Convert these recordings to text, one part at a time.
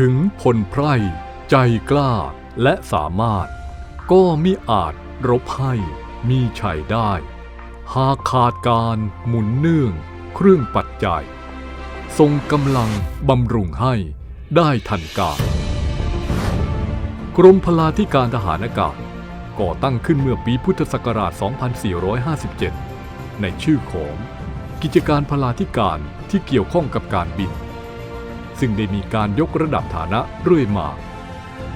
ถึงพลไพร่ใจกล้าและสามารถ ก็มิอาจรบให้มีชัยได้ หากขาดการหมุนเนื่องเครื่องปัจจัย ทรงกำลังบำรุงให้ได้ทันการกรมพลาธิการทหารอากาศก่อตั้งขึ้นเมื่อปีพุทธศักราช 2457 ในชื่อของกิจการพลาธิการที่เกี่ยวข้องกับการบิน ซึ่งได้มีการยกระดับฐานะเรื่อยมา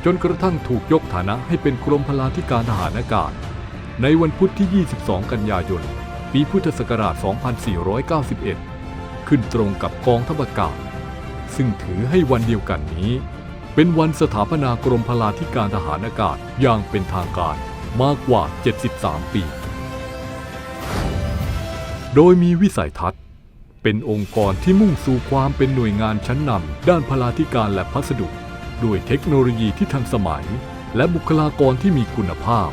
จนกระทั่งถูกยกฐานะให้เป็นกรมพลาธิการทหารอากาศ ในวันพุธที่ 22 กันยายน ปีพุทธศักราช 2491 ขึ้นตรงกับกองทัพอากาศ ซึ่งถือให้วันเดียวกันนี้ เป็นวันสถาปนากรมพลาธิการทหารอากาศอย่างเป็นทางการมากกว่า 73 ปี โดยมีวิสัยทัศน์ เป็นองค์กรที่มุ่งสู่ความเป็นหน่วยงานชั้นนำด้านพลาธิการและพัสดุ ด้วยเทคโนโลยีที่ทันสมัย และบุคลากรที่มีคุณภาพ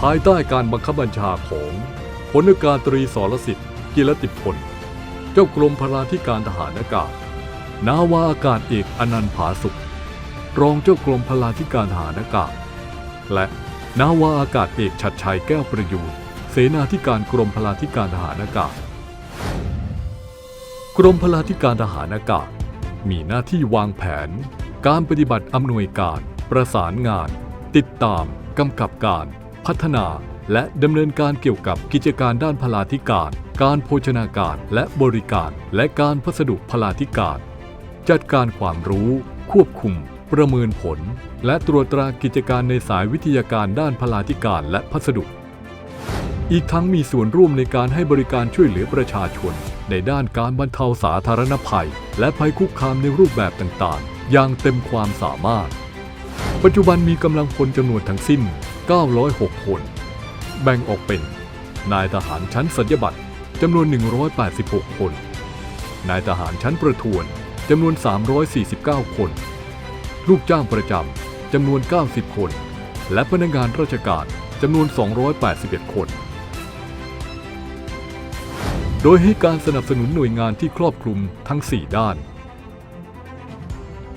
ภายใต้การบังคับบัญชาของพลอากาศตรีสรสิทธิ์กิรติพล เจ้ากรมพลาธิการทหารอากาศ นาวาอากาศเอกอนันต์ผาสุข รองเจ้ากรมพลาธิการทหารอากาศ และนาวาอากาศเอกชัดชัยแก้วประยูรเสนาธิการกรมพลาธิการทหารอากาศ กรมพลาธิการทหารอากาศ มีหน้าที่วางแผน การปฏิบัติอำนวยการ ประสานงาน ติดตาม กำกับการ พัฒนา และดำเนินการเกี่ยวกับกิจการด้านพลาธิการ การโภชนาการและบริการ และการพัสดุพลาธิการ จัดการความรู้ ควบคุม ประเมินผล และตรวจตรากิจการในสายวิทยาการด้านพลาธิการและพัสดุ อีกทั้งมีส่วนร่วมในการให้บริการช่วยเหลือประชาชน ในด้านการบรรเทาสาธารณภัย และภัยคุกคามในรูปแบบต่างๆ อย่างเต็มความสามารถ ปัจจุบันมีกำลังพลจำนวนทั้งสิ้น 906 คน แบ่งออกเป็น นายทหารชั้นสัญญบัตรจำนวน 186 คน นายทหารชั้นประทวนจำนวน 349 คน ลูกจ้างประจำจำนวน 90 คน และพนักงานราชการจำนวน 281 คน โดยให้การสนับสนุนหน่วยงานที่ครอบคลุมทั้ง 4 ด้าน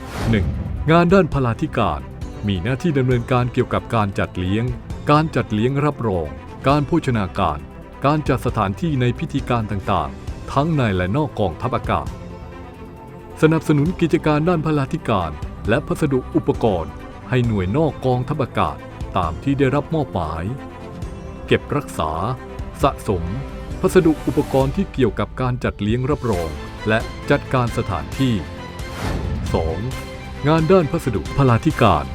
1. งานด้านพลาธิการ มีหน้าที่ดำเนินการเกี่ยวกับการจัดเลี้ยง การจัดเลี้ยงรับรอง การโภชนาการ การจัดสถานที่ในพิธีการต่างๆ ทั้งในและนอกกองทัพอากาศ สนับสนุนกิจการด้านพลาธิการ และพัสดุอุปกรณ์ ให้หน่วยนอกกองทัพอากาศตามที่ได้รับมอบหมาย เก็บรักษา สะสม พัสดุอุปกรณ์ที่เกี่ยวกับการจัดเลี้ยงรับรอง และจัดการสถานที่ 2. งานด้านพัสดุพลาธิการ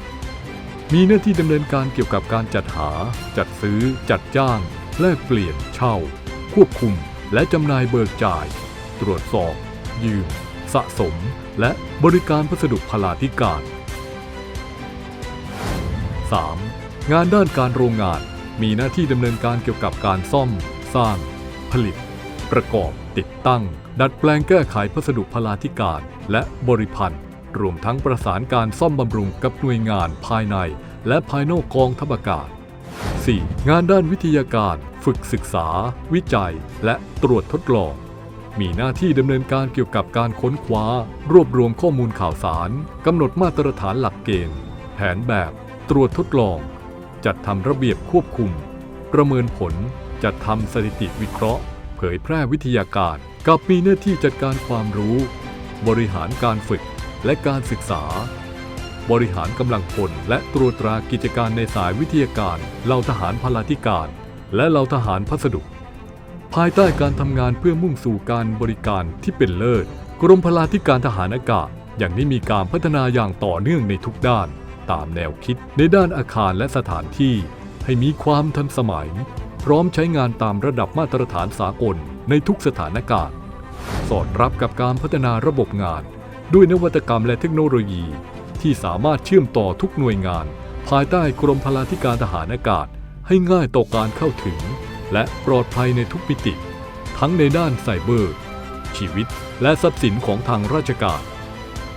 มีหน้าที่ดำเนินการเกี่ยวกับการจัดหา จัดซื้อ จัดจ้าง แลกเปลี่ยน เช่า ควบคุม และจำหน่ายเบิกจ่าย ตรวจสอบ ยืม สะสม และบริการพัสดุพลาธิการ 3. งานด้านการโรงงานมีหน้าที่ดำเนินการเกี่ยวกับการซ่อม สร้าง ผลิต ประกอบติดตั้ง ดัดแปลงแก้ไขพัสดุพลาธิการ และบริพันธ์รวมทั้งประสานการซ่อมบำรุงกับหน่วยงานภายใน และภายนอกกองทัพอากาศ 4. งานด้านวิทยาการ ฝึกศึกษา วิจัย และตรวจทดลอง มีหน้าที่ดำเนินการเกี่ยวกับการค้นคว้า รวบรวมข้อมูลข่าวสารกำหนดมาตรฐานหลักเกณฑ์ แผนแบบ ตรวจทดลอง จัดทำระเบียบควบคุม ประเมินผล จัดทำสถิติวิเคราะห์ เผยแพร่วิทยาการ กับมีหน้าที่จัดการความรู้ บริหารการฝึกและการศึกษา บริหารกำลังพลและตรวจตรากิจการในสายวิทยาการเหล่าทหารพลาธิการ และเหล่าทหารพัสดุ ภายใต้การทำงานเพื่อมุ่งสู่การบริการที่เป็นเลิศ กรมพลาธิการทหารอากาศ อย่างได้มีการพัฒนาอย่างต่อเนื่องในทุกด้าน ตามแนวคิดในด้านอาคารและสถานที่ให้มีความทันสมัย พร้อมใช้งานตามระดับมาตรฐานสากลในทุกสถานการณ์ สอดรับกับการพัฒนาระบบงาน ด้วยนวัตกรรมและเทคโนโลยี ที่สามารถเชื่อมต่อทุกหน่วยงาน ภายใต้กรมพลาธิการทหารอากาศ ให้ง่ายต่อการเข้าถึง และปลอดภัยในทุกมิติ ทั้งในด้านไซเบอร์ ชีวิต และทรัพย์สินของทางราชการ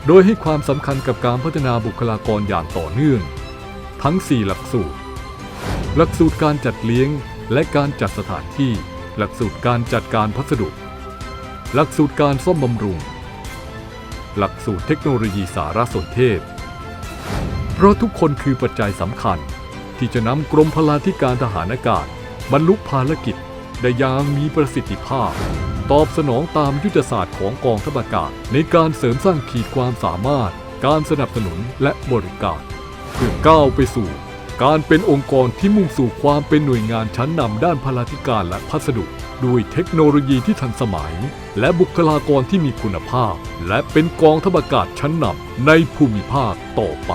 โดยให้ความสำคัญกับการพัฒนาบุคลากรอย่างต่อเนื่อง ทั้ง 4 หลักสูตร หลักสูตรการจัดเลี้ยง และการจัดสถานที่ หลักสูตรการจัดการพัสดุ หลักสูตรการซ่อมบำรุง หลักสูตรเทคโนโลยีสารสนเทศ เพราะทุกคนคือปัจจัยสำคัญ ที่จะนำกรมพลาธิการทหารอากาศ บรรลุภารกิจได้อย่างมีประสิทธิภาพ ตอบสนองตามยุทธศาสตร์ของกองทัพอากาศ ในการเสริมสร้างขีดความสามารถ การสนับสนุนและบริการ เพื่อก้าวไปสู่ การเป็นองค์กรที่มุ่งสู่ความเป็นหน่วยงานชั้นนำด้านพลาธิการและพัสดุ ด้วยเทคโนโลยีที่ทันสมัย และบุคลากรที่มีคุณภาพ และเป็นกองทัพอากาศชั้นนำในภูมิภาคต่อไป